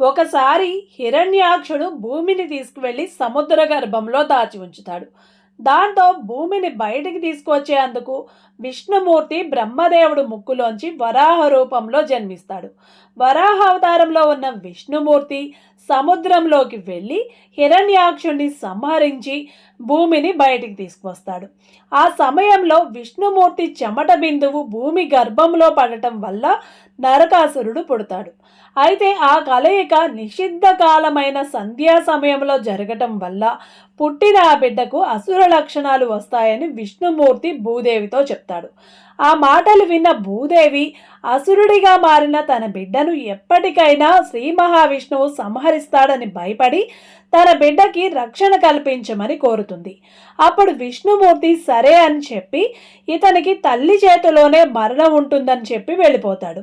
ఒకసారి హిరణ్యాక్షుడు భూమిని తీసుకువెళ్ళి సముద్ర గర్భంలో దాచి ఉంచుతాడు. దాంతో భూమిని బయటికి తీసుకొచ్చేందుకు విష్ణుమూర్తి బ్రహ్మదేవుడు ముక్కులోంచి వరాహ రూపంలో జన్మిస్తాడు. వరాహ అవతారంలో ఉన్న విష్ణుమూర్తి సముద్రంలోకి వెళ్ళి హిరణ్యాక్షుణ్ణి సంహరించి భూమిని బయటికి తీసుకువస్తాడు. ఆ సమయంలో విష్ణుమూర్తి చెమట బిందువు భూమి గర్భంలో పడటం వల్ల నరకాసురుడు పుడతాడు. అయితే ఆ కలయిక నిషిద్ధ కాలమైన సంధ్యా సమయంలో జరగటం వల్ల పుట్టిన ఆ బిడ్డకు అసుర లక్షణాలు వస్తాయని విష్ణుమూర్తి భూదేవితో చెప్తాడు. ఆ మాటలు విన్న భూదేవి అసురుడిగా మారిన తన బిడ్డను ఎప్పటికైనా శ్రీ మహావిష్ణువు సంహరిస్తాడని భయపడి తన బిడ్డకి రక్షణ కల్పించమని కోరుతుంది. అప్పుడు విష్ణుమూర్తి సరే అని చెప్పి ఇతనికి తల్లి చేతిలోనే మరణం ఉంటుందని చెప్పి వెళ్ళిపోతాడు.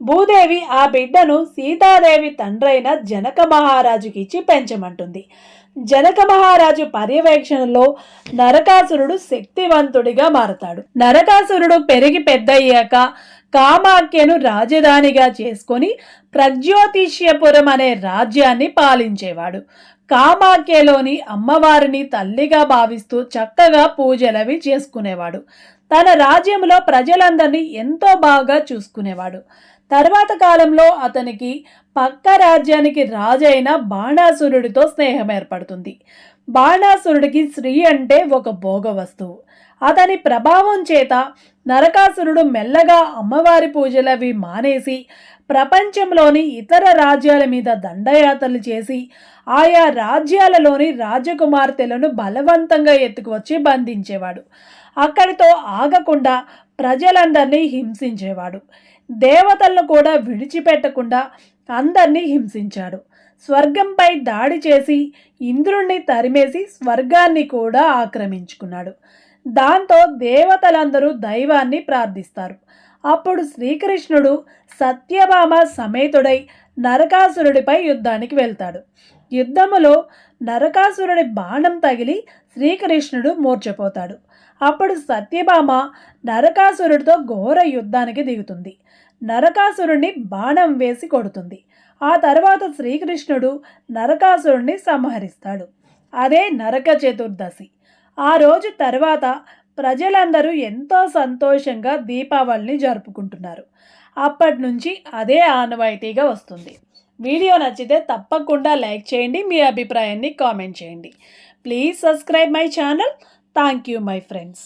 భూదేవి ఆ బిడ్డను సీతాదేవి తండ్రైన జనక మహారాజుకి ఇచ్చి పెంచమంటుంది. జనక మహారాజు పర్యవేక్షణలో నరకాసురుడు శక్తివంతుడిగా మారతాడు. నరకాసురుడు పెరిగి పెద్దయ్యాక కామాఖ్యను రాజధానిగా చేసుకొని ప్రజ్యోతిష్యపురం అనే రాజ్యాన్ని పాలించేవాడు. కామాఖ్యలోని అమ్మవారిని తల్లిగా భావిస్తూ చక్కగా పూజలవి చేసుకునేవాడు. తన రాజ్యంలో ప్రజలందరినీ ఎంతో బాగా చూసుకునేవాడు. తర్వాత కాలంలో అతనికి పక్క రాజ్యానికి రాజైన బాణాసురుడితో స్నేహం ఏర్పడుతుంది. బాణాసురుడికి స్త్రీ అంటే ఒక భోగ వస్తువు. అతని ప్రభావం చేత నరకాసురుడు మెల్లగా అమ్మవారి పూజలవి మానేసి ప్రపంచంలోని ఇతర రాజ్యాల మీద దండయాత్రలు చేసి ఆయా రాజ్యాలలోని రాజకుమార్తెలను బలవంతంగా ఎత్తుకువచ్చి బంధించేవాడు. అక్కడితో ఆగకుండా ప్రజలందరినీ హింసించేవాడు. దేవతలను కూడా విడిచిపెట్టకుండా అందరినీ హింసించాడు. స్వర్గంపై దాడి చేసి ఇంద్రుణ్ణి తరిమేసి స్వర్గాన్ని కూడా ఆక్రమించుకున్నాడు. దాంతో దేవతలందరూ దైవాన్ని ప్రార్థిస్తారు. అప్పుడు శ్రీకృష్ణుడు సత్యభామ సమేతుడై నరకాసురుడిపై యుద్ధానికి వెళ్తాడు. యుద్ధములో నరకాసురుడి బాణం తగిలి శ్రీకృష్ణుడు మూర్చపోతాడు అప్పుడు సత్యభామ నరకాసురుడితో ఘోర యుద్ధానికి దిగుతుంది. నరకాసురుణ్ణి బాణం వేసి కొడుతుంది. ఆ తర్వాత శ్రీకృష్ణుడు నరకాసురుణ్ణి సంహరిస్తాడు. అదే నరక చతుర్దశి. ఆ రోజు తర్వాత ప్రజలందరూ ఎంతో సంతోషంగా దీపావళిని జరుపుకుంటున్నారు. అప్పటి నుంచి అదే ఆనవాయితీగా వస్తుంది. వీడియో నచ్చితే తప్పకుండా లైక్ చేయండి మీ అభిప్రాయాన్ని కామెంట్ చేయండి. Please subscribe my channel. Thank you my friends.